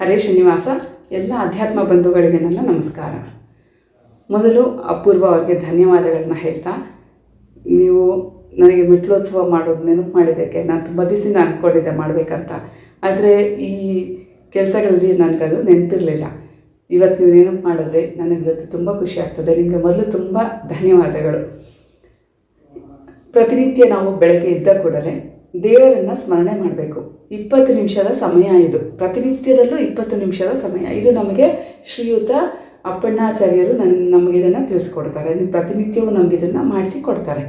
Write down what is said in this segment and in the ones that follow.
ಹರೇ ಶ್ರೀನಿವಾಸ, ಎಲ್ಲ ಅಧ್ಯಾತ್ಮ ಬಂಧುಗಳಿಗೆ ನನ್ನ ನಮಸ್ಕಾರ. ಮೊದಲು ಅಪೂರ್ವ ಅವ್ರಿಗೆ ಧನ್ಯವಾದಗಳನ್ನ ಹೇಳ್ತಾ, ನೀವು ನನಗೆ ಮೆಟ್ಲೋತ್ಸವ ಮಾಡೋದು ನೆನಪು ಮಾಡಿದ್ದಕ್ಕೆ ನಾನು ತುಂಬ ದಿವಸದಿಂದ ಅಂದ್ಕೊಂಡಿದ್ದೆ ಮಾಡಬೇಕಂತ. ಆದರೆ ಈ ಕೆಲಸಗಳಲ್ಲಿ ನನಗದು ನೆನಪಿರಲಿಲ್ಲ. ಇವತ್ತು ನೀವು ನೆನಪು ಮಾಡಿದ್ರೆ ನನಗೆ ಇವತ್ತು ತುಂಬ ಖುಷಿ ಆಗ್ತದೆ. ನಿಮಗೆ ಮೊದಲು ತುಂಬ ಧನ್ಯವಾದಗಳು. ಪ್ರತಿನಿತ್ಯ ನಾವು ಬೆಳಗ್ಗೆ ಇದ್ದ ಕೂಡಲೇ ದೇವರನ್ನು ಸ್ಮರಣೆ ಮಾಡಬೇಕು. ಇಪ್ಪತ್ತು ನಿಮಿಷದ ಸಮಯ ಇದು. ಪ್ರತಿನಿತ್ಯದಲ್ಲೂ ಇಪ್ಪತ್ತು ನಿಮಿಷದ ಸಮಯ. ಇದು ನಮಗೆ ಶ್ರೀಯುತ ಅಪ್ಪಣ್ಣಾಚಾರ್ಯರು ನನ್ನ ನಮಗೆ ಇದನ್ನು ತಿಳಿಸ್ಕೊಡ್ತಾರೆ. ಪ್ರತಿನಿತ್ಯವೂ ನಮಗೆ ಇದನ್ನು ಮಾಡಿಸಿ ಕೊಡ್ತಾರೆ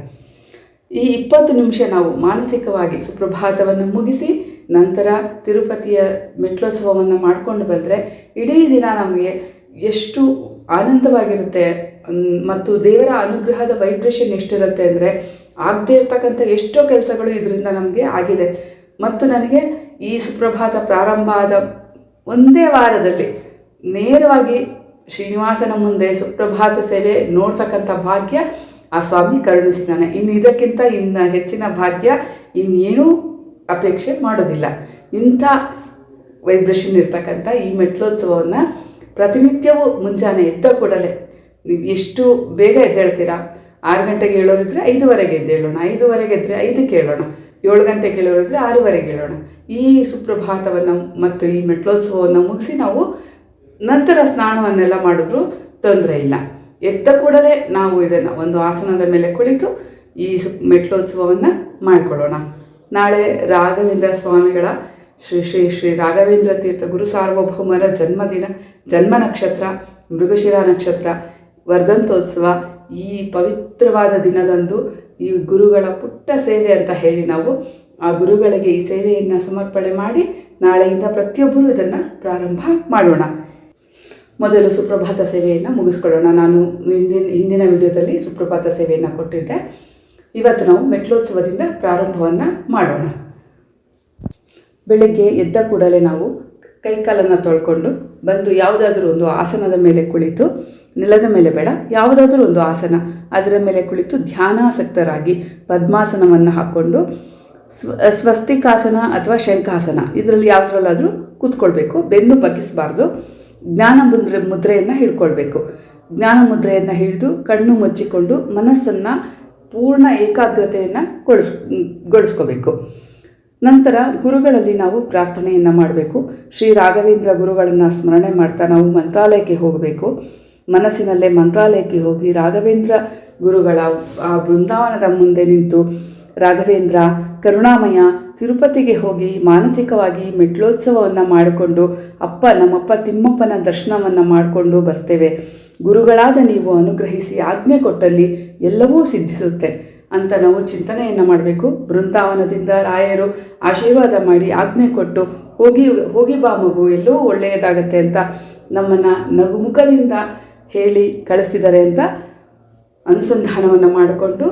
ಈ ಇಪ್ಪತ್ತು ನಿಮಿಷ ನಾವು ಮಾನಸಿಕವಾಗಿ ಸುಪ್ರಭಾತವನ್ನು ಮುಗಿಸಿ ನಂತರ ತಿರುಪತಿಯ ಮೆಟ್ಲೋತ್ಸವವನ್ನು ಮಾಡಿಕೊಂಡು ಬಂದರೆ ಇಡೀ ದಿನ ನಮಗೆ ಎಷ್ಟು ಆನಂದವಾಗಿರುತ್ತೆ. ಮತ್ತು ದೇವರ ಅನುಗ್ರಹದ ವೈಬ್ರೇಷನ್ ಎಷ್ಟಿರುತ್ತೆ ಅಂದರೆ ಆಗದೇ ಇರ್ತಕ್ಕಂಥ ಎಷ್ಟೋ ಕೆಲಸಗಳು ಇದರಿಂದ ನಮಗೆ ಆಗಿದೆ. ಮತ್ತು ನನಗೆ ಈ ಸುಪ್ರಭಾತ ಪ್ರಾರಂಭ ಆದ ಒಂದೇ ವಾರದಲ್ಲಿ ನೇರವಾಗಿ ಶ್ರೀನಿವಾಸನ ಮುಂದೆ ಸುಪ್ರಭಾತ ಸೇವೆ ನೋಡ್ತಕ್ಕಂಥ ಭಾಗ್ಯ ಆ ಸ್ವಾಮಿ ಕರುಣಿಸಿದ್ದಾನೆ. ಇನ್ನು ಇದಕ್ಕಿಂತ ಇನ್ನು ಹೆಚ್ಚಿನ ಭಾಗ್ಯ ಇನ್ನೇನೂ ಅಪೇಕ್ಷೆ ಮಾಡೋದಿಲ್ಲ. ಇಂಥ ವೈಬ್ರೇಷನ್ ಇರ್ತಕ್ಕಂಥ ಈ ಮೆಟ್ಲೋತ್ಸವವನ್ನು ಪ್ರತಿನಿತ್ಯವೂ ಮುಂಜಾನೆ ಎದ್ದ ಕೂಡಲೇ ನೀವು ಎಷ್ಟು ಬೇಗ ಎದ್ದೇಳ್ತೀರಾ? ಆರು ಗಂಟೆಗೆ ಹೇಳೋರಿದ್ರೆ ಐದುವರೆಗೆ ಎದ್ದೇಳೋಣ, ಐದುವರೆಗೆ ಎದ್ದರೆ ಐದಕ್ಕೆ ಹೇಳೋಣ ಏಳು ಗಂಟೆಗೆ ಹೇಳೋರಿದ್ರೆ ಆರೂವರೆಗೆ ಹೇಳೋಣ ಈ ಸುಪ್ರಭಾತವನ್ನು ಮತ್ತು ಈ ಮೆಟ್ಲೋತ್ಸವವನ್ನು ಮುಗಿಸಿ ನಾವು ನಂತರ ಸ್ನಾನವನ್ನೆಲ್ಲ ಮಾಡಿದ್ರೂ ತೊಂದರೆ ಇಲ್ಲ. ಎದ್ದ ಕೂಡಲೇ ನಾವು ಇದನ್ನು ಒಂದು ಆಸನದ ಮೇಲೆ ಕುಳಿತು ಈ ಸು, ಮೆಟ್ಲೋತ್ಸವವನ್ನು ಮಾಡಿಕೊಳ್ಳೋಣ. ನಾಳೆ ರಾಘವೇಂದ್ರ ಸ್ವಾಮಿಗಳ ಶ್ರೀ ಶ್ರೀ ಶ್ರೀ ರಾಘವೇಂದ್ರ ತೀರ್ಥ ಗುರು ಸಾರ್ವಭೌಮರ ಜನ್ಮದಿನ, ಜನ್ಮ ನಕ್ಷತ್ರ, ಮೃಗಶಿರ ನಕ್ಷತ್ರ, ವರ್ಧಂತೋತ್ಸವ ಈ ಪವಿತ್ರವಾದ ದಿನದಂದು ಈ ಗುರುಗಳ ಪುಟ್ಟ ಸೇವೆ ಅಂತ ಹೇಳಿ ನಾವು ಆ ಗುರುಗಳಿಗೆ ಈ ಸೇವೆಯನ್ನು ಸಮರ್ಪಣೆ ಮಾಡಿ ನಾಳೆಯಿಂದ ಪ್ರತಿಯೊಬ್ಬರೂ ಇದನ್ನು ಪ್ರಾರಂಭ ಮಾಡೋಣ. ಮೊದಲು ಸುಪ್ರಭಾತ ಸೇವೆಯನ್ನು ಮುಗಿಸ್ಕೊಳ್ಳೋಣ. ನಾನು ಹಿಂದಿನ ಹಿಂದಿನ ವಿಡಿಯೋದಲ್ಲಿ ಸುಪ್ರಭಾತ ಸೇವೆಯನ್ನು ಕೊಟ್ಟಿದ್ದೆ. ಇವತ್ತು ನಾವು ಮೆಟ್ಲೋತ್ಸವದಿಂದ ಪ್ರಾರಂಭವನ್ನು ಮಾಡೋಣ. ಬೆಳಗ್ಗೆ ಎದ್ದ ಕೂಡಲೇ ನಾವು ಕೈಕಾಲನ್ನು ತೊಳ್ಕೊಂಡು ಬಂದು ಯಾವುದಾದ್ರೂ ಒಂದು ಆಸನದ ಮೇಲೆ ಕುಳಿತು ನೆಲದ ಮೇಲೆ ಬೇಡ, ಯಾವುದಾದ್ರೂ ಒಂದು ಆಸನ. ಅದರ ಮೇಲೆ ಕುಳಿತು ಧ್ಯಾನಾಸಕ್ತರಾಗಿ ಪದ್ಮಾಸನವನ್ನು ಹಾಕ್ಕೊಂಡು ಸ್ವ ಸ್ವಸ್ತಿಕಾಸನ ಅಥವಾ ಶಂಖಾಸನ, ಇದರಲ್ಲಿ ಯಾವುದ್ರಲ್ಲಾದರೂ ಕೂತ್ಕೊಳ್ಬೇಕು, ಬೆನ್ನು ಬಗ್ಗಿಸಬಾರ್ದು, ಜ್ಞಾನ ಮುದ್ರೆ, ಮುದ್ರೆಯನ್ನು ಹಿಡ್ಕೊಳ್ಬೇಕು. ಜ್ಞಾನ ಮುದ್ರೆಯನ್ನು ಹಿಡಿದು ಕಣ್ಣು ಮುಚ್ಚಿಕೊಂಡು ಮನಸ್ಸನ್ನು ಪೂರ್ಣ ಏಕಾಗ್ರತೆಯನ್ನು ಗೊಳಿಸ್, ಗೊಳಿಸ್ಕೋಬೇಕು. ನಂತರ ಗುರುಗಳಲ್ಲಿ ನಾವು ಪ್ರಾರ್ಥನೆಯನ್ನು ಮಾಡಬೇಕು. ಶ್ರೀ ರಾಘವೇಂದ್ರ ಗುರುಗಳನ್ನು ಸ್ಮರಣೆ ಮಾಡ್ತಾ ನಾವು ಮಂತ್ರಾಲಯಕ್ಕೆ ಹೋಗಬೇಕು. ಮನಸ್ಸಿನಲ್ಲೇ ಮಂತ್ರಾಲಯಕ್ಕೆ ಹೋಗಿ ರಾಘವೇಂದ್ರ ಗುರುಗಳ ಆ ಬೃಂದಾವನದ ಮುಂದೆ ನಿಂತು ರಾಘವೇಂದ್ರ ಕರುಣಾಮಯ ತಿರುಪತಿಗೆ ಹೋಗಿ ಮಾನಸಿಕವಾಗಿ ಮೆಟ್ಲೋತ್ಸವವನ್ನು ಮಾಡಿಕೊಂಡು ಅಪ್ಪ ನಮ್ಮಪ್ಪ ತಿಮ್ಮಪ್ಪನ ದರ್ಶನವನ್ನು ಮಾಡಿಕೊಂಡು ಬರ್ತೇವೆ. ಗುರುಗಳಾದ ನೀವು ಅನುಗ್ರಹಿಸಿ ಆಜ್ಞೆ ಕೊಟ್ಟಲ್ಲಿ ಎಲ್ಲವೂ ಸಿದ್ಧಿಸುತ್ತೆ ಅಂತ ನಾವು ಚಿಂತನೆಯನ್ನು ಮಾಡಬೇಕು. ಬೃಂದಾವನದಿಂದ ರಾಯರು ಆಶೀರ್ವಾದ ಮಾಡಿ ಆಜ್ಞೆ ಕೊಟ್ಟು ಹೋಗಿ ಹೋಗಿ ಬಾ ಮಗು, ಎಲ್ಲವೂ ಒಳ್ಳೆಯದಾಗತ್ತೆ ಅಂತ ನಮ್ಮನ್ನು ನಗುಮುಖದಿಂದ ಹೇಳಿ ಕಳಿಸ್ತಿದ್ದಾರೆ ಅಂತ ಅನುಸಂಧಾನವನ್ನು ಮಾಡಿಕೊಂಡು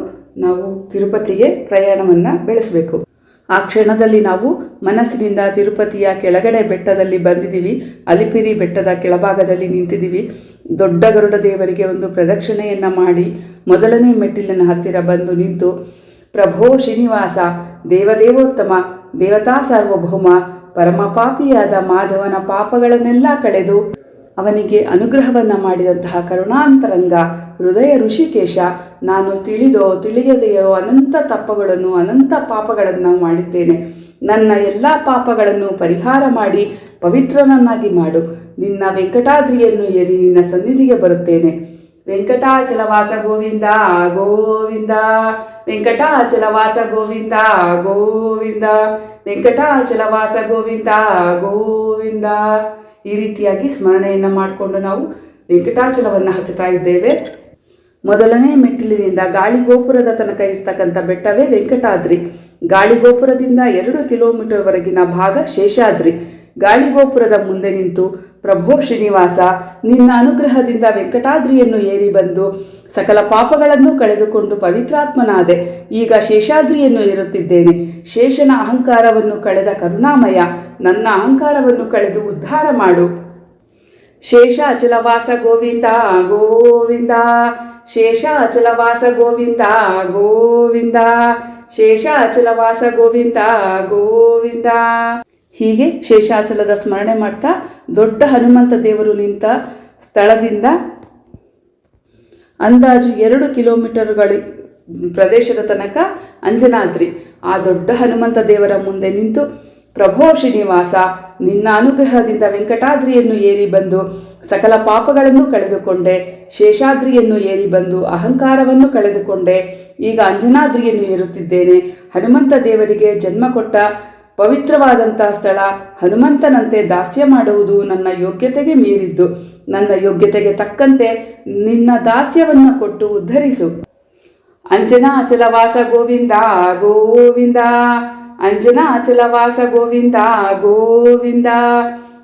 ನಾವು ತಿರುಪತಿಗೆ ಪ್ರಯಾಣವನ್ನು ಬೆಳೆಸಬೇಕು. ಆ ಕ್ಷಣದಲ್ಲಿ ನಾವು ಮನಸ್ಸಿನಿಂದ ತಿರುಪತಿಯ ಕೆಳಗಡೆ ಬೆಟ್ಟದಲ್ಲಿ ಬಂದಿದ್ದೀವಿ. ಅಲಿಪಿರಿ ಬೆಟ್ಟದ ಕೆಳಭಾಗದಲ್ಲಿ ನಿಂತಿದ್ದೀವಿ. ದೊಡ್ಡ ಗರುಡ ದೇವರಿಗೆ ಒಂದು ಪ್ರದಕ್ಷಿಣೆಯನ್ನು ಮಾಡಿ ಮೊದಲನೇ ಮೆಟ್ಟಿಲಿನ ಹತ್ತಿರ ಬಂದು ನಿಂತು, ಪ್ರಭೋ ಶ್ರೀನಿವಾಸ, ದೇವದೇವೋತ್ತಮ, ದೇವತಾ ಸಾರ್ವಭೌಮ, ಪರಮಪಾಪಿಯಾದ ಮಾಧವನ ಪಾಪಗಳನ್ನೆಲ್ಲ ಕಳೆದು ಅವನಿಗೆ ಅನುಗ್ರಹವನ್ನು ಮಾಡಿದಂತಹ ಕರುಣಾಂತರಂಗ ಹೃದಯ ಋಷಿಕೇಶ, ನಾನು ತಿಳಿದೋ ತಿಳಿಯದೆಯೋ ಅನಂತ ತಪ್ಪಗಳನ್ನು, ಅನಂತ ಪಾಪಗಳನ್ನು ಮಾಡಿದ್ದೇನೆ. ನನ್ನ ಎಲ್ಲ ಪಾಪಗಳನ್ನು ಪರಿಹಾರ ಮಾಡಿ ಪವಿತ್ರನನ್ನಾಗಿ ಮಾಡು. ನಿನ್ನ ವೆಂಕಟಾದ್ರಿಯನ್ನು ಏರಿ ನಿನ್ನ ಸನ್ನಿಧಿಗೆ ಬರುತ್ತೇನೆ. ವೆಂಕಟಾಚಲವಾಸ ಗೋವಿಂದ ಗೋವಿಂದ. ವೆಂಕಟಾಚಲವಾಸ ಗೋವಿಂದ ಗೋವಿಂದ. ವೆಂಕಟಾಚಲವಾಸ ಗೋವಿಂದ ಗೋವಿಂದ. ಈ ರೀತಿಯಾಗಿ ಸ್ಮರಣೆಯನ್ನು ಮಾಡಿಕೊಂಡು ನಾವು ವೆಂಕಟಾಚಲವನ್ನು ಹತ್ತುತ್ತಾ ಇದ್ದೇವೆ. ಮೊದಲನೇ ಮೆಟ್ಟಿಲಿನಿಂದ ಗಾಳಿಗೋಪುರದ ತನಕ ಇರ್ತಕ್ಕಂಥ ಬೆಟ್ಟವೇ ವೆಂಕಟಾದ್ರಿ. ಗಾಳಿಗೋಪುರದಿಂದ ಎರಡು ಕಿಲೋಮೀಟರ್ವರೆಗಿನ ಭಾಗ ಶೇಷಾದ್ರಿ. ಗಾಳಿಗೋಪುರದ ಮುಂದೆ ನಿಂತು ಪ್ರಭೋ ಶ್ರೀನಿವಾಸ, ನಿನ್ನ ಅನುಗ್ರಹದಿಂದ ವೆಂಕಟಾದ್ರಿಯನ್ನು ಏರಿ ಬಂದು ಸಕಲ ಪಾಪಗಳನ್ನು ಕಳೆದುಕೊಂಡು ಪವಿತ್ರಾತ್ಮನಾದೆ. ಈಗ ಶೇಷಾದ್ರಿಯನ್ನು ಏರುತ್ತಿದ್ದೇನೆ. ಶೇಷನ ಅಹಂಕಾರವನ್ನು ಕಳೆದ ಕರುಣಾಮಯ, ನನ್ನ ಅಹಂಕಾರವನ್ನು ಕಳೆದು ಉದ್ಧಾರ ಮಾಡು. ಶೇಷ ಅಚಲವಾಸ ಗೋವಿಂದ ಗೋವಿಂದ. ಶೇಷ ಅಚಲವಾಸ ಗೋವಿಂದ ಗೋವಿಂದ. ಶೇಷ ಅಚಲವಾಸ ಗೋವಿಂದ ಗೋವಿಂದ. ಹೀಗೆ ಶೇಷಾಚಲದ ಸ್ಮರಣೆ ಮಾಡ್ತಾ ದೊಡ್ಡ ಹನುಮಂತ ದೇವರು ನಿಂತ ಸ್ಥಳದಿಂದ ಅಂದಾಜು ಎರಡು ಕಿಲೋಮೀಟರ್ಗಳ ಪ್ರದೇಶದ ತನಕ ಅಂಜನಾದ್ರಿ. ಆ ದೊಡ್ಡ ಹನುಮಂತ ದೇವರ ಮುಂದೆ ನಿಂತು, ಪ್ರಭೋ ಶ್ರೀನಿವಾಸ, ನಿನ್ನ ಅನುಗ್ರಹದಿಂದ ವೆಂಕಟಾದ್ರಿಯನ್ನು ಏರಿ ಬಂದು ಸಕಲ ಪಾಪಗಳನ್ನು ಕಳೆದುಕೊಂಡೆ, ಶೇಷಾದ್ರಿಯನ್ನು ಏರಿ ಬಂದು ಅಹಂಕಾರವನ್ನು ಕಳೆದುಕೊಂಡೆ, ಈಗ ಅಂಜನಾದ್ರಿಯನ್ನು ಏರುತ್ತಿದ್ದೇನೆ. ಹನುಮಂತ ದೇವರಿಗೆ ಜನ್ಮ ಕೊಟ್ಟ ಪವಿತ್ರವಾದಂಥ ಸ್ಥಳ, ಹನುಮಂತನಂತೆ ದಾಸ್ಯ ಮಾಡುವುದು ನನ್ನ ಯೋಗ್ಯತೆಗೆ ಮೀರಿದ್ದು. ನನ್ನ ಯೋಗ್ಯತೆಗೆ ತಕ್ಕಂತೆ ನಿನ್ನ ದಾಸ್ಯವನ್ನು ಕೊಟ್ಟು ಉದ್ಧರಿಸು. ಅಂಜನಾ ಅಚಲವಾಸ ಗೋವಿಂದ ಗೋವಿಂದ. ಅಂಜನಾ ಅಚಲವಾಸ ಗೋವಿಂದ ಗೋವಿಂದ.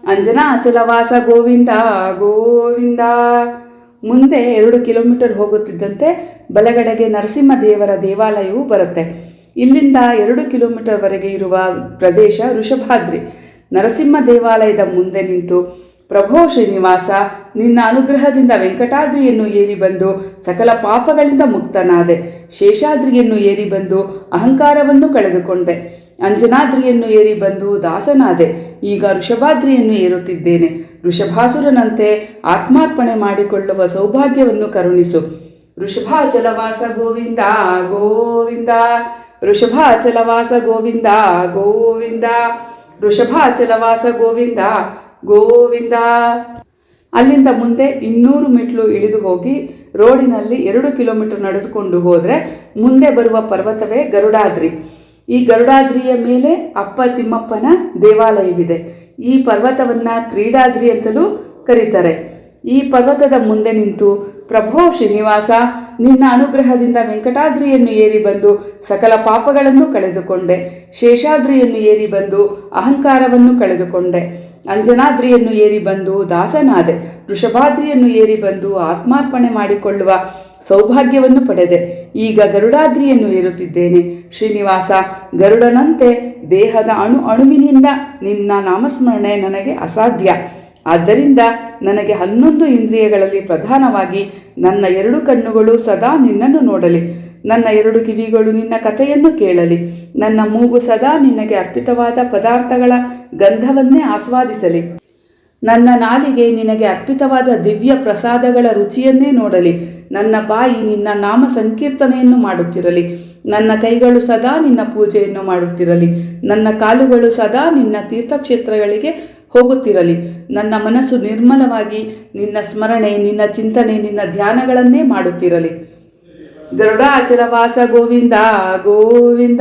ಅಂಜನಾ ಅಚಲವಾಸ ಗೋವಿಂದ ಗೋವಿಂದ. ಮುಂದೆ ಎರಡು ಕಿಲೋಮೀಟರ್ ಹೋಗುತ್ತಿದ್ದಂತೆ ಬಲಗಡೆಗೆ ನರಸಿಂಹ ದೇವರ ದೇವಾಲಯವು ಬರುತ್ತೆ. ಇಲ್ಲಿಂದ ಎರಡು ಕಿಲೋಮೀಟರ್ವರೆಗೆ ಇರುವ ಪ್ರದೇಶ ವೃಷಭಾದ್ರಿ ನರಸಿಂಹ ದೇವಾಲಯದ ಮುಂದೆ ನಿಂತು, ಪ್ರಭೋ ಶ್ರೀನಿವಾಸ, ನಿನ್ನ ಅನುಗ್ರಹದಿಂದ ವೆಂಕಟಾದ್ರಿಯನ್ನು ಏರಿ ಬಂದು ಸಕಲ ಪಾಪಗಳಿಂದ ಮುಕ್ತನಾದೆ. ಶೇಷಾದ್ರಿಯನ್ನು ಏರಿ ಬಂದು ಅಹಂಕಾರವನ್ನು ಕಳೆದುಕೊಂಡೆ. ಅಂಜನಾದ್ರಿಯನ್ನು ಏರಿ ಬಂದು ದಾಸನಾದೆ. ಈಗ ಋಷಭಾದ್ರಿಯನ್ನು ಏರುತ್ತಿದ್ದೇನೆ. ಋಷಭಾಸುರನಂತೆ ಆತ್ಮಾರ್ಪಣೆ ಮಾಡಿಕೊಳ್ಳುವ ಸೌಭಾಗ್ಯವನ್ನು ಕರುಣಿಸು. ವೃಷಭಾಚಲವಾಸ ಗೋವಿಂದ ಗೋವಿಂದ ವೃಷಭಾಚಲವಾಸ ಗೋವಿಂದ ಗೋವಿಂದ. ವೃಷಭಾಚಲವಾಸ ಗೋವಿಂದ ಗೋವಿಂದ. ಅಲ್ಲಿಂದ ಮುಂದೆ ಇನ್ನೂರು ಮೆಟ್ಲು ಇಳಿದು ಹೋಗಿ ರೋಡಿನಲ್ಲಿ ಎರಡು ಕಿಲೋಮೀಟರ್ ನಡೆದುಕೊಂಡು ಹೋದರೆ ಮುಂದೆ ಬರುವ ಪರ್ವತವೇ ಗರುಡಾದ್ರಿ. ಈ ಗರುಡಾದ್ರಿಯ ಮೇಲೆ ಅಪ್ಪ ತಿಮ್ಮಪ್ಪನ ದೇವಾಲಯವಿದೆ. ಈ ಪರ್ವತವನ್ನು ಕ್ರೀಡಾದ್ರಿ ಅಂತಲೂ ಕರೀತಾರೆ. ಈ ಪರ್ವತದ ಮುಂದೆ ನಿಂತು, ಪ್ರಭೋ ಶ್ರೀನಿವಾಸ, ನಿನ್ನ ಅನುಗ್ರಹದಿಂದ ವೆಂಕಟಾದ್ರಿಯನ್ನು ಏರಿ ಬಂದು ಸಕಲ ಪಾಪಗಳನ್ನು ಕಳೆದುಕೊಂಡೆ. ಶೇಷಾದ್ರಿಯನ್ನು ಏರಿ ಬಂದು ಅಹಂಕಾರವನ್ನು ಕಳೆದುಕೊಂಡೆ. ಅಂಜನಾದ್ರಿಯನ್ನು ಏರಿ ಬಂದು ದಾಸನಾದೆ. ವೃಷಭಾದ್ರಿಯನ್ನು ಏರಿ ಬಂದು ಆತ್ಮಾರ್ಪಣೆ ಮಾಡಿಕೊಳ್ಳುವ ಸೌಭಾಗ್ಯವನ್ನು ಪಡೆದೆ. ಈಗ ಗರುಡಾದ್ರಿಯನ್ನು ಏರುತ್ತಿದ್ದೇನೆ. ಶ್ರೀನಿವಾಸ, ಗರುಡನಂತೆ ದೇಹದ ಅಣು ಅಣುವಿನಿಂದ ನಿನ್ನ ನಾಮಸ್ಮರಣೆ ನನಗೆ ಅಸಾಧ್ಯ. ಆದ್ದರಿಂದ ನನಗೆ ಹನ್ನೊಂದು ಇಂದ್ರಿಯಗಳಲ್ಲಿ ಪ್ರಧಾನವಾಗಿ ನನ್ನ ಎರಡು ಕಣ್ಣುಗಳು ಸದಾ ನಿನ್ನನ್ನು ನೋಡಲಿ. ನನ್ನ ಎರಡು ಕಿವಿಗಳು ನಿನ್ನ ಕಥೆಯನ್ನು ಕೇಳಲಿ. ನನ್ನ ಮೂಗು ಸದಾ ನಿನಗೆ ಅರ್ಪಿತವಾದ ಪದಾರ್ಥಗಳ ಗಂಧವನ್ನೇ ಆಸ್ವಾದಿಸಲಿ. ನನ್ನ ನಾಲಿಗೆ ನಿನಗೆ ಅರ್ಪಿತವಾದ ದಿವ್ಯ ಪ್ರಸಾದಗಳ ರುಚಿಯನ್ನೇ ನೋಡಲಿ. ನನ್ನ ಬಾಯಿ ನಿನ್ನ ನಾಮ ಸಂಕೀರ್ತನೆಯನ್ನು ಮಾಡುತ್ತಿರಲಿ. ನನ್ನ ಕೈಗಳು ಸದಾ ನಿನ್ನ ಪೂಜೆಯನ್ನು ಮಾಡುತ್ತಿರಲಿ. ನನ್ನ ಕಾಲುಗಳು ಸದಾ ನಿನ್ನ ತೀರ್ಥಕ್ಷೇತ್ರಗಳಿಗೆ ಹೋಗುತ್ತಿರಲಿ. ನನ್ನ ಮನಸ್ಸು ನಿರ್ಮಲವಾಗಿ ನಿನ್ನ ಸ್ಮರಣೆ, ನಿನ್ನ ಚಿಂತನೆ, ನಿನ್ನ ಧ್ಯಾನಗಳನ್ನೇ ಮಾಡುತ್ತಿರಲಿ. ಗರುಡಾಚಲವಾಸ ಗೋವಿಂದ ಗೋವಿಂದ.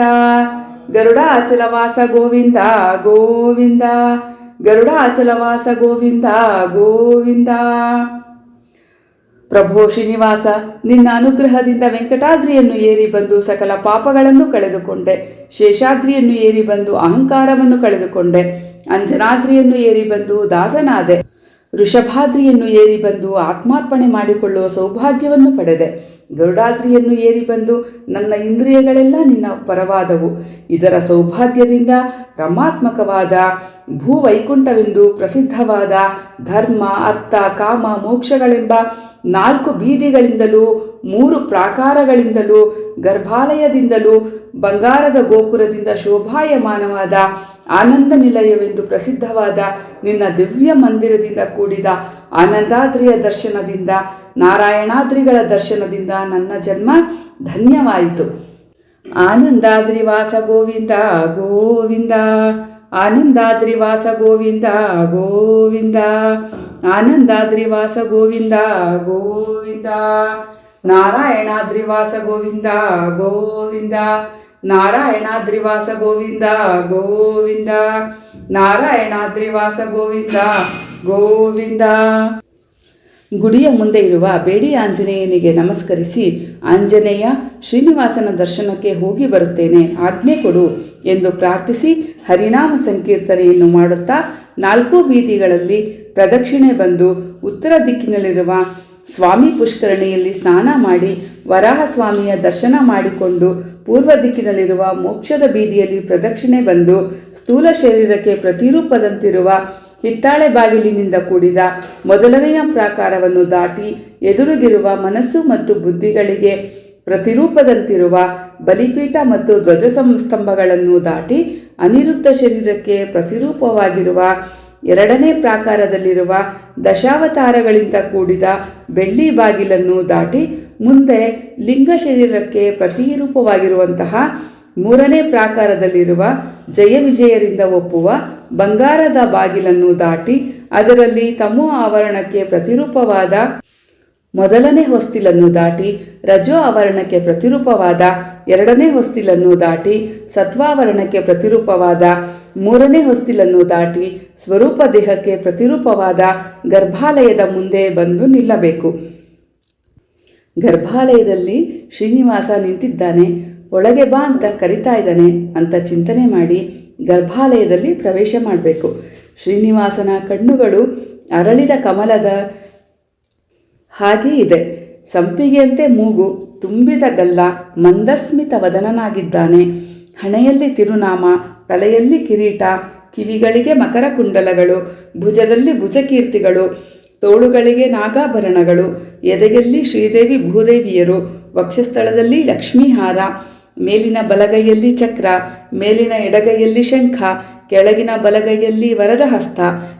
ಗರುಡಾಚಲವಾಸ ಗೋವಿಂದ ಗೋವಿಂದ. ಗರುಡಾಚಲವಾಸ ಗೋವಿಂದ ಗೋವಿಂದ. ಪ್ರಭೋ ಶ್ರೀನಿವಾಸ, ನಿನ್ನ ಅನುಗ್ರಹದಿಂದ ವೆಂಕಟಾದ್ರಿಯನ್ನು ಏರಿ ಬಂದು ಸಕಲ ಪಾಪಗಳನ್ನು ಕಳೆದುಕೊಂಡೆ. ಶೇಷಾದ್ರಿಯನ್ನು ಏರಿ ಬಂದು ಅಹಂಕಾರವನ್ನು ಕಳೆದುಕೊಂಡೆ. ಅಂಜನಾದ್ರಿಯನ್ನು ಏರಿ ಬಂದು ದಾಸನಾದೆ. ವೃಷಭಾದ್ರಿಯನ್ನು ಏರಿ ಬಂದು ಆತ್ಮಾರ್ಪಣೆ ಮಾಡಿಕೊಳ್ಳುವ ಸೌಭಾಗ್ಯವನ್ನು ಪಡೆದೆ. ಗರುಡಾದ್ರಿಯನ್ನು ಏರಿ ಬಂದು ನನ್ನ ಇಂದ್ರಿಯಗಳೆಲ್ಲ ನಿನ್ನ ಪರವಾದವು. ಇದರ ಸೌಭಾಗ್ಯದಿಂದ ರಮಾತ್ಮಕವಾದ ಭೂವೈಕುಂಠವೆಂದು ಪ್ರಸಿದ್ಧವಾದ ಧರ್ಮ, ಅರ್ಥ, ಕಾಮ, ಮೋಕ್ಷಗಳೆಂಬ ನಾಲ್ಕು ಬೀದಿಗಳಿಂದಲೂ, ಮೂರು ಪ್ರಾಕಾರಗಳಿಂದಲೂ, ಗರ್ಭಾಲಯದಿಂದಲೂ, ಬಂಗಾರದ ಗೋಪುರದಿಂದ ಶೋಭಾಯಮಾನವಾದ ಆನಂದ ನಿಲಯವೆಂದು ಪ್ರಸಿದ್ಧವಾದ ನಿನ್ನ ದಿವ್ಯ ಮಂದಿರದಿಂದ ಕೂಡಿದ ಆನಂದಾದ್ರಿಯ ದರ್ಶನದಿಂದ, ನಾರಾಯಣಾದ್ರಿಗಳ ದರ್ಶನದಿಂದ ನನ್ನ ಜನ್ಮ ಧನ್ಯವಾಯಿತು. ಆನಂದಾದ್ರಿವಾಸ ಗೋವಿಂದ ಗೋವಿಂದ. ಆನಂದಾದ್ರಿವಾಸ ಗೋವಿಂದ ಗೋವಿಂದ. ಆನಂದಾದ್ರಿವಾಸ ಗೋವಿಂದ ಗೋವಿಂದ ನಾರಾಯಣಾದ್ರಿವಾಸ ಗೋವಿಂದ ಗೋವಿಂದ ನಾರಾಯಣಾದ್ರಿವಾಸ ಗೋವಿಂದ ಗೋವಿಂದ ನಾರಾಯಣಾದ್ರಿವಾಸ ಗೋವಿಂದ ಗೋವಿಂದ. ಗುಡಿಯ ಮುಂದೆ ಇರುವ ಬೇಡಿ ಆಂಜನೇಯನಿಗೆ ನಮಸ್ಕರಿಸಿ, ಆಂಜನೇಯ, ಶ್ರೀನಿವಾಸನ ದರ್ಶನಕ್ಕೆ ಹೋಗಿ ಬರುತ್ತೇನೆ, ಆಜ್ಞೆ ಕೊಡು ಎಂದು ಪ್ರಾರ್ಥಿಸಿ ಹರಿನಾಮ ಸಂಕೀರ್ತನೆಯನ್ನು ಮಾಡುತ್ತಾ ನಾಲ್ಕು ಬೀದಿಗಳಲ್ಲಿ ಪ್ರದಕ್ಷಿಣೆ ಬಂದು ಉತ್ತರ ದಿಕ್ಕಿನಲ್ಲಿರುವ ಸ್ವಾಮಿ ಪುಷ್ಕರಣಿಯಲ್ಲಿ ಸ್ನಾನ ಮಾಡಿ ವರಾಹ ಸ್ವಾಮಿಯ ದರ್ಶನ ಮಾಡಿಕೊಂಡು ಪೂರ್ವ ದಿಕ್ಕಿನಲ್ಲಿರುವ ಮೋಕ್ಷದ ಬೀದಿಯಲ್ಲಿ ಪ್ರದಕ್ಷಿಣೆ ಬಂದು ಸ್ಥೂಲ ಶರೀರಕ್ಕೆ ಪ್ರತಿರೂಪದಂತಿರುವ ಹಿತ್ತಾಳೆ ಬಾಗಿಲಿನಿಂದ ಕೂಡಿದ ಮೊದಲನೆಯ ಪ್ರಾಕಾರವನ್ನು ದಾಟಿ ಎದುರಿಗಿರುವ ಮನಸ್ಸು ಮತ್ತು ಬುದ್ಧಿಗಳಿಗೆ ಪ್ರತಿರೂಪದಂತಿರುವ ಬಲಿಪೀಠ ಮತ್ತು ಧ್ವಜ ಸ್ತಂಭಗಳನ್ನು ದಾಟಿ ಅನಿರುದ್ಧ ಶರೀರಕ್ಕೆ ಪ್ರತಿರೂಪವಾಗಿರುವ ಎರಡನೇ ಪ್ರಾಕಾರದಲ್ಲಿರುವ ದಶಾವತಾರಗಳಿಂದ ಕೂಡಿದ ಬೆಳ್ಳಿ ಬಾಗಿಲನ್ನು ದಾಟಿ ಮುಂದೆ ಲಿಂಗ ಶರೀರಕ್ಕೆ ಪ್ರತಿರೂಪವಾಗಿರುವಂತಹ ಮೂರನೇ ಪ್ರಾಕಾರದಲ್ಲಿರುವ ಜಯ ವಿಜಯರಿಂದ ಒಪ್ಪುವ ಬಂಗಾರದ ಬಾಗಿಲನ್ನು ದಾಟಿ ಅದರಲ್ಲಿ ತಮೋ ಆವರಣಕ್ಕೆ ಪ್ರತಿರೂಪವಾದ ಮೊದಲನೇ ಹೊಸ್ತಿಲನ್ನು ದಾಟಿ ರಜೋ ಆವರಣಕ್ಕೆ ಪ್ರತಿರೂಪವಾದ ಎರಡನೇ ಹೊಸ್ತಿಲನ್ನು ದಾಟಿ ಸತ್ವಾವರಣಕ್ಕೆ ಪ್ರತಿರೂಪವಾದ ಮೂರನೇ ಹೊಸ್ತಿಲನ್ನು ದಾಟಿ ಸ್ವರೂಪ ದೇಹಕ್ಕೆ ಪ್ರತಿರೂಪವಾದ ಗರ್ಭಾಲಯದ ಮುಂದೆ ಬಂದು ನಿಲ್ಲಬೇಕು. ಗರ್ಭಾಲಯದಲ್ಲಿ ಶ್ರೀನಿವಾಸ ನಿಂತಿದ್ದಾನೆ. ಒಳಗೆ ಬಾ ಅಂತ ಕರಿತಾ ಇದ್ದಾನೆ ಅಂತ ಚಿಂತನೆ ಮಾಡಿ ಗರ್ಭಾಲಯದಲ್ಲಿ ಪ್ರವೇಶ ಮಾಡಬೇಕು. ಶ್ರೀನಿವಾಸನ ಕಣ್ಣುಗಳು ಅರಳಿದ ಕಮಲದ ಹಾಗೆ ಇದೆ. ಸಂಪಿಗೆಯಂತೆ ಮೂಗು ತುಂಬಿದ ಗಲ್ಲ ಮಂದಸ್ಮಿತ ವದನನಾಗಿದ್ದಾನೆ. ಹಣೆಯಲ್ಲಿ ತಿರುನಾಮ, ತಲೆಯಲ್ಲಿ ಕಿರೀಟ, ಕಿವಿಗಳಿಗೆ ಮಕರ ಕುಂಡಲಗಳು, ಭುಜದಲ್ಲಿ ಭುಜಕೀರ್ತಿಗಳು, ತೋಳುಗಳಿಗೆ ನಾಗಾಭರಣಗಳು, ಎದೆಯಲ್ಲಿ ಶ್ರೀದೇವಿ ಭೂದೇವಿಯರು, ವಕ್ಷಸ್ಥಳದಲ್ಲಿ ಲಕ್ಷ್ಮೀಹಾರ, ಮೇಲಿನ ಬಲಗೈಯಲ್ಲಿ ಚಕ್ರ, ಮೇಲಿನ ಎಡಗೈಯಲ್ಲಿ ಶಂಖ, ಕೆಳಗಿನ ಬಲಗೈಯಲ್ಲಿ ವರದ ಹಸ್ತ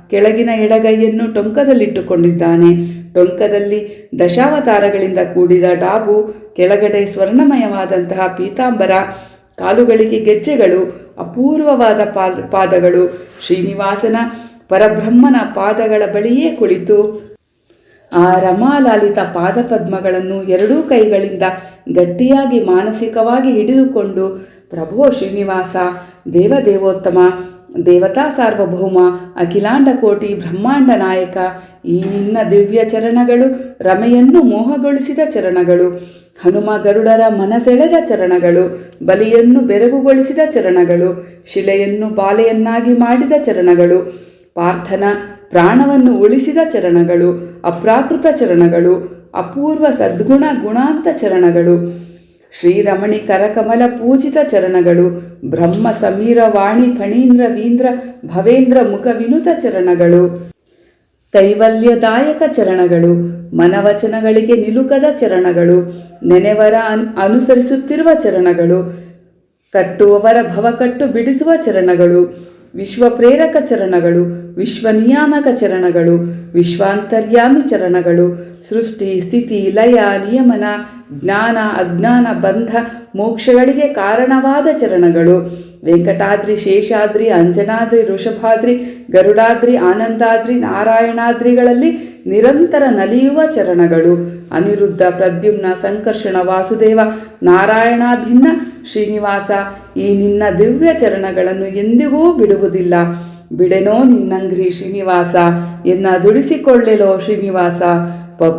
ಕೆಳಗಿನ ಎಡಗೈಯನ್ನು ಟೊಂಕದಲ್ಲಿಟ್ಟುಕೊಂಡಿದ್ದಾನೆ. ಟೊಂಕದಲ್ಲಿ ದಶಾವತಾರಗಳಿಂದ ಕೂಡಿದ ಡಾಬು, ಕೆಳಗಡೆ ಸ್ವರ್ಣಮಯವಾದಂತಹ ಪೀತಾಂಬರ, ಕಾಲುಗಳಿಗೆ ಗೆಜ್ಜೆಗಳು, ಅಪೂರ್ವವಾದ ಪಾದ, ಪಾದಗಳು, ಶ್ರೀನಿವಾಸನ ಪರಬ್ರಹ್ಮನ ಪಾದಗಳ ಬಳಿಯೇ ಕುಳಿತು ಆ ರಮಾಲಾಲಿತ ಪಾದಪದ್ಮಗಳನ್ನು ಎರಡೂ ಕೈಗಳಿಂದ ಗಟ್ಟಿಯಾಗಿ ಮಾನಸಿಕವಾಗಿ ಹಿಡಿದುಕೊಂಡು, ಪ್ರಭೋ ಶ್ರೀನಿವಾಸ ದೇವದೇವೋತ್ತಮ ದೇವತಾ ಸಾರ್ವಭೌಮ, ಅಖಿಲಾಂಡ ಕೋಟಿ ಬ್ರಹ್ಮಾಂಡ ನಾಯಕ, ಈ ನಿನ್ನ ದಿವ್ಯ ಚರಣಗಳು, ರಮೆಯನ್ನು ಮೋಹಗೊಳಿಸಿದ ಚರಣಗಳು, ಹನುಮ ಗರುಡರ ಮನಸೆಳೆದ ಚರಣಗಳು, ಬಲಿಯನ್ನು ಬೆರಗುಗೊಳಿಸಿದ ಚರಣಗಳು, ಶಿಲೆಯನ್ನು ಬಾಲೆಯನ್ನಾಗಿ ಮಾಡಿದ ಚರಣಗಳು, ಪಾರ್ಥನ ಪ್ರಾಣವನ್ನು ಉಳಿಸಿದ ಚರಣಗಳು, ಅಪ್ರಾಕೃತ ಚರಣಗಳು, ಅಪೂರ್ವ ಸದ್ಗುಣ ಗುಣಾಂತ ಚರಣಗಳು ಶ್ರೀರಮಣಿ ಕರಕಮಲ ಪೂಜಿತ ಚರಣಗಳು, ಬ್ರಹ್ಮ ಸಮೀರ ವಾಣಿ ಫಣೀಂದ್ರ ವೀಂದ್ರ ಭವೇಂದ್ರ ಮುಖ ವಿನುತ ಚರಣಗಳು, ಕೈವಲ್ಯದಾಯಕ ಚರಣಗಳು, ಮನವಚನಗಳಿಗೆ ನಿಲುಕದ ಚರಣಗಳು, ನೆನೆವರ ಅನ್, ಅನುಸರಿಸುತ್ತಿರುವ ಚರಣಗಳು, ಕಟ್ಟುವವರ ಭವಕಟ್ಟು ಬಿಡಿಸುವ ಚರಣಗಳು ವಿಶ್ವ ಪ್ರೇರಕ ಚರಣಗಳು ವಿಶ್ವ ನಿಯಾಮಕ ಚರಣಗಳು, ವಿಶ್ವಾಂತರ್ಯಾಮಿ ಚರಣಗಳು, ಸೃಷ್ಟಿ, ಸ್ಥಿತಿ, ಲಯ, ನಿಯಮನ, ಜ್ಞಾನ, ಅಜ್ಞಾನ, ಬಂಧ, ಮೋಕ್ಷಗಳಿಗೆ ಕಾರಣವಾದ ಚರಣಗಳು. ವೆಂಕಟಾದ್ರಿ, ಶೇಷಾದ್ರಿ, ಅಂಜನಾದ್ರಿ, ಋಷಭಾದ್ರಿ, ಗರುಡಾದ್ರಿ, ಆನಂದಾದ್ರಿ, ನಾರಾಯಣಾದ್ರಿಗಳಲ್ಲಿ ನಿರಂತರ ನಲಿಯುವ ಚರಣಗಳು. ಅನಿರುದ್ಧ, ಪ್ರದ್ಯುಮ್ನ, ಸಂಕರ್ಷಣ, ವಾಸುದೇವ, ನಾರಾಯಣಾಭಿನ್ನ, ಶ್ರೀನಿವಾಸ ಈ ನಿನ್ನ ದಿವ್ಯ ಚರಣಗಳನ್ನು ಎಂದಿಗೂ ಬಿಡುವುದಿಲ್ಲ. ಬಿಡೆನೋ ನಿನ್ನಂಗ್ರಿ ಶ್ರೀನಿವಾಸ, ಎನ್ನ ದುಡಿಸಿಕೊಳ್ಳೆಲೋ ಶ್ರೀನಿವಾಸ.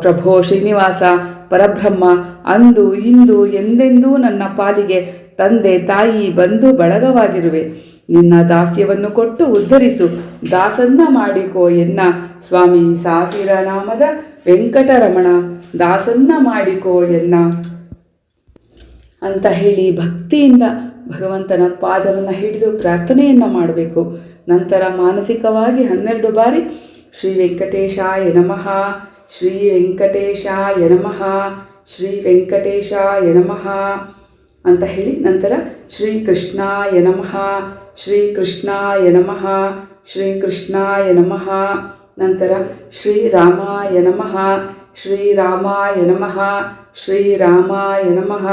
ಪ್ರಭೋ ಶ್ರೀನಿವಾಸ, ಪರಬ್ರಹ್ಮ, ಅಂದು, ಇಂದು, ಎಂದೆಂದೂ ನನ್ನ ಪಾಲಿಗೆ ತಂದೆ ತಾಯಿ ಬಂಧು ಬಳಗವಾಗಿರುವೆ. ನಿನ್ನ ದಾಸ್ಯವನ್ನು ಕೊಟ್ಟು ಉದ್ಧರಿಸು. ದಾಸನ್ನ ಮಾಡಿಕೋ ಎನ್ನ. ಸ್ವಾಮಿ ನಾಮದ ವೆಂಕಟರಮಣ. ದಾಸನ್ನ ಮಾಡಿಕೋ ಎನ್ನ. ಅಂತ ಹೇಳಿ ಭಕ್ತಿಯಿಂದ ಭಗವಂತನ ಪಾದವನ್ನು ಹಿಡಿದು ಪ್ರಾರ್ಥನೆಯನ್ನು ಮಾಡಬೇಕು. ನಂತರ ಮಾನಸಿಕವಾಗಿ ಹನ್ನೆರಡು ಬಾರಿ ಶ್ರೀ ವೆಂಕಟೇಶಾಯ ನಮಃ. ಶ್ರೀ ವೆಂಕಟೇಶಾಯ ನಮಃ. ಶ್ರೀ ವೆಂಕಟೇಶಾಯ ನಮಃ. ಅಂತ ಹೇಳಿ ನಂತರ ಶ್ರೀ ಕೃಷ್ಣಾಯ ನಮಃ ಶ್ರೀ ಕೃಷ್ಣಾಯ ನಮಃ ಶ್ರೀ ನಮಃ, ನಂತರ ಶ್ರೀ ರಾಮಾಯ ನಮಃ ಶ್ರೀ ರಾಮಾಯ ನಮಃ ಶ್ರೀ ರಾಮಾಯ ನಮಃ,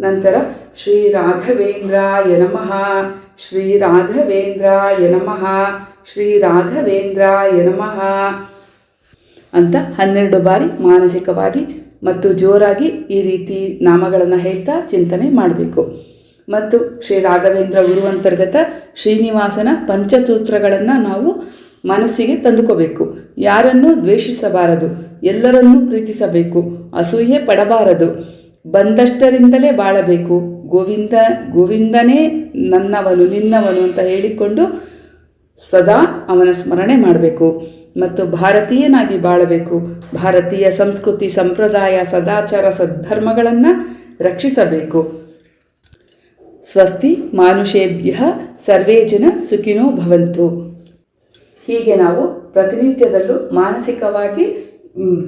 ನಂತರ ಶ್ರೀ ರಾಘವೇಂದ್ರಾಯ ನಮಃ ಶ್ರೀ ರಾಘವೇಂದ್ರಾಯ ನಮಃ ಶ್ರೀ ರಾಘವೇಂದ್ರಾಯ ನಮಃ ಅಂತ ಹನ್ನೆರಡು ಬಾರಿ ಮಾನಸಿಕವಾಗಿ ಮತ್ತು ಜೋರಾಗಿ ಈ ರೀತಿ ನಾಮಗಳನ್ನು ಹೇಳ್ತಾ ಚಿಂತನೆ ಮಾಡಬೇಕು. ಮತ್ತು ಶ್ರೀ ರಾಘವೇಂದ್ರ ಗುರುವಂತರ್ಗತ ಶ್ರೀನಿವಾಸನ ಪಂಚಸೂತ್ರಗಳನ್ನು ನಾವು ಮನಸ್ಸಿಗೆ ತಂದುಕೋಬೇಕು. ಯಾರನ್ನೂ ದ್ವೇಷಿಸಬಾರದು, ಎಲ್ಲರನ್ನೂ ಪ್ರೀತಿಸಬೇಕು, ಅಸೂಯೆ ಪಡಬಾರದು. ಬಂದಷ್ಟರಿಂದಲೇ ಬಾಳಬೇಕು. ಗೋವಿಂದ, ಗೋವಿಂದನೇ ನನ್ನವನು, ನಿನ್ನವನು ಅಂತ ಹೇಳಿಕೊಂಡು ಸದಾ ಅವನ ಸ್ಮರಣೆ ಮಾಡಬೇಕು. ಮತ್ತು ಭಾರತೀಯನಾಗಿ ಬಾಳಬೇಕು. ಭಾರತೀಯ ಸಂಸ್ಕೃತಿ, ಸಂಪ್ರದಾಯ, ಸದಾಚಾರ, ಸದ್ಧರ್ಮಗಳನ್ನು ರಕ್ಷಿಸಬೇಕು. ಸ್ವಸ್ತಿ ಮಾನುಷೇಭ್ಯ ಸರ್ವೇ ಜನ ಸುಖಿನೋ ಭವಂತು. ಹೀಗೆ ನಾವು ಪ್ರತಿನಿತ್ಯದಲ್ಲೂ ಮಾನಸಿಕವಾಗಿ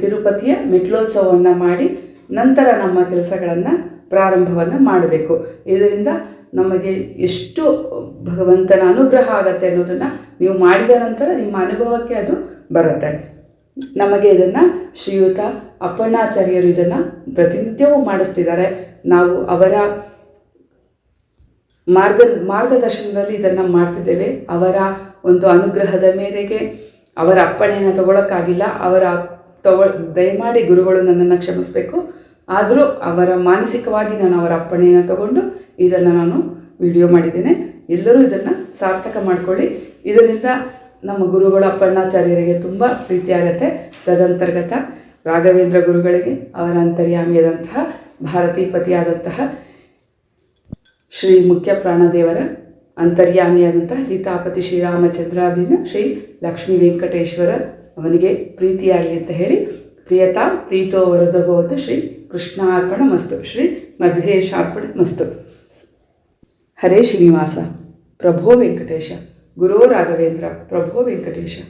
ತಿರುಪತಿಯ ಮೆಟ್ಲೋತ್ಸವವನ್ನು ಮಾಡಿ ನಂತರ ನಮ್ಮ ಕೆಲಸಗಳನ್ನು ಪ್ರಾರಂಭವನ್ನು ಮಾಡಬೇಕು. ಇದರಿಂದ ನಮಗೆ ಎಷ್ಟು ಭಗವಂತನ ಅನುಗ್ರಹ ಆಗತ್ತೆ ಅನ್ನೋದನ್ನು ನೀವು ಮಾಡಿದ ನಂತರ ನಿಮ್ಮ ಅನುಭವಕ್ಕೆ ಅದು ಬರುತ್ತೆ. ನಮಗೆ ಇದನ್ನು ಶ್ರೀಯುತ ಅಪ್ಪಣ್ಣಾಚಾರ್ಯರು ಇದನ್ನು ಪ್ರತಿನಿತ್ಯವೂ ಮಾಡಿಸ್ತಿದ್ದಾರೆ. ನಾವು ಅವರ ಮಾರ್ಗ, ಮಾರ್ಗದರ್ಶನದಲ್ಲಿ ಇದನ್ನು ಮಾಡ್ತಿದ್ದೇವೆ. ಅವರ ಒಂದು ಅನುಗ್ರಹದ ಮೇರೆಗೆ ಅವರ ಅಪ್ಪಣೆಯನ್ನು ತಗೊಳ್ಳೋಕ್ಕಾಗಿಲ್ಲ ಅವರ ತಗೊ ದಯಮಾಡಿ ಗುರುಗಳು ನನ್ನನ್ನು ಕ್ಷಮಿಸಬೇಕು. ಆದರೂ ಅವರ ಮಾನಸಿಕವಾಗಿ ನಾನು ಅವರ ಅಪ್ಪಣೆಯನ್ನು ತಗೊಂಡು ಇದನ್ನು ನಾನು ವಿಡಿಯೋ ಮಾಡಿದ್ದೇನೆ. ಎಲ್ಲರೂ ಇದನ್ನು ಸಾರ್ಥಕ ಮಾಡಿಕೊಳ್ಳಿ. ಇದರಿಂದ ನಮ್ಮ ಗುರುಗಳ ಅಪ್ಪಣ್ಣಾಚಾರ್ಯರಿಗೆ ತುಂಬ ಪ್ರೀತಿಯಾಗತ್ತೆ. ತದಂತರ್ಗತ ರಾಘವೇಂದ್ರ ಗುರುಗಳಿಗೆ ಅವರ ಅಂತರ್ಯಾಮಿಯಾದಂತಹ ಭಾರತೀ ಪತಿಯಾದಂತಹ ಶ್ರೀ ಮುಖ್ಯ ಪ್ರಾಣದೇವರ ಅಂತರ್ಯಾಮಿಯಾದಂತಹ ಸೀತಾಪತಿ ಶ್ರೀರಾಮಚಂದ್ರಾಭಿನ ಶ್ರೀ ಲಕ್ಷ್ಮೀ ವೆಂಕಟೇಶ್ವರ ಅವನಿಗೆ ಪ್ರೀತಿಯಾಗಲಿ ಅಂತ ಹೇಳಿ ಪ್ರಿಯತಾ ಪ್ರೀತೋ ವರದಭವತು ಶ್ರೀ ಕೃಷ್ಣಾರ್ಪಣ ಮಸ್ತು ಶ್ರೀ ಮಧ್ವೇಶಾರ್ಪಣ ಮಸ್ತು ಹರೇ ಶ್ರೀನಿವಾಸ. ಪ್ರಭೋ ವೆಂಕಟೇಶ. ಗುರೋ ರಾಘವೇಂದ್ರ. ಪ್ರಭೋ ವೆಂಕಟೇಶ.